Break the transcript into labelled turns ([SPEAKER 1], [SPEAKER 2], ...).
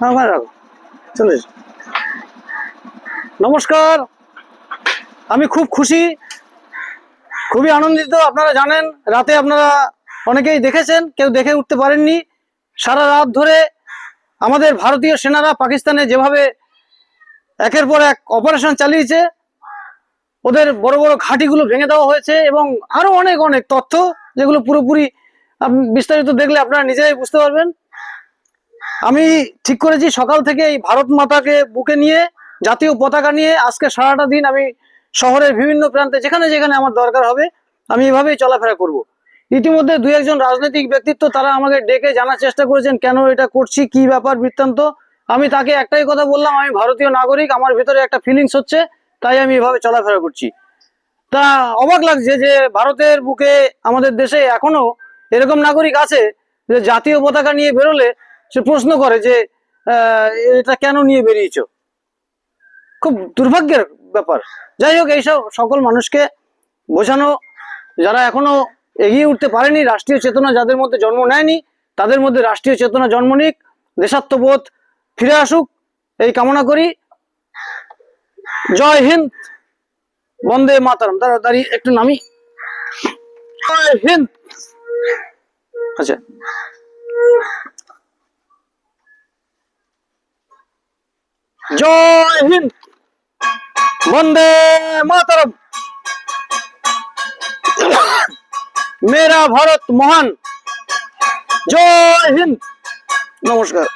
[SPEAKER 1] হ্যাঁ চলে নমস্কার। আমি খুব খুশি, খুবই আনন্দিত। আপনারা জানেন, রাতে আপনারা অনেকেই দেখেছেন, কেউ দেখে উঠতে পারেননি। সারা রাত ধরে আমাদের ভারতীয় সেনারা পাকিস্তানে যেভাবে একের পর এক অপারেশন চালিয়েছে। ওদের বড় বড় ঘাঁটিগুলো ভেঙে দেওয়া হয়েছে এবং আরও অনেক অনেক তথ্য যেগুলো পুরোপুরি বিস্তারিত দেখলে আপনারা নিজেরাই বুঝতে পারবেন। আমি ঠিক করেছি, সকাল থেকে এই ভারত মাতাকে বুকে নিয়ে, জাতীয় পতাকা নিয়ে আজকে সারাটা দিন আমি শহরের বিভিন্ন প্রান্তে, যেখানে যেখানে আমার দরকার হবে, আমি এভাবেই চলাফেরা করব। ইতিমধ্যে দুই একজন রাজনৈতিক ব্যক্তিত্ব তারা আমাকে ডেকে জানার চেষ্টা করেছেন, কেন এটা করছি, কি ব্যাপার বৃত্তান্ত। আমি তাকে একটাই কথা বললাম, আমি ভারতীয় নাগরিক, আমার ভিতরে একটা ফিলিংস হচ্ছে, তাই আমি এভাবে চলাফেরা করছি। তা অবাক লাগছে যে ভারতের বুকে আমাদের দেশে এখনও এরকম নাগরিক আছে যে জাতীয় পতাকা নিয়ে বেরোলে সে প্রশ্ন করে যে এটা কেন নিয়ে বেরিয়েছ? খুব দুর্ভাগ্যের ব্যাপার। যাই হোক, এইসব সকল মানুষকে বোঝানো, যারা এখনও এগিয়ে উঠতে পারেনি, রাষ্ট্রীয় চেতনা যাদের মধ্যে জন্ম নেয়নি, তাদের মধ্যে রাষ্ট্রীয় চেতনা জন্ম নিক, দেশাত্মবোধ ফিরে আসুক। এই কামনা করি। জয় হিন্দ। বন্দে মাতারাম। তাড়াতাড়ি একটু নামি। জয় হিন্দ। আচ্ছা। জয় হিন্দ। বন্দে মাতরম। মেরা ভারত মহান। জয় হিন্দ। নমস্কার।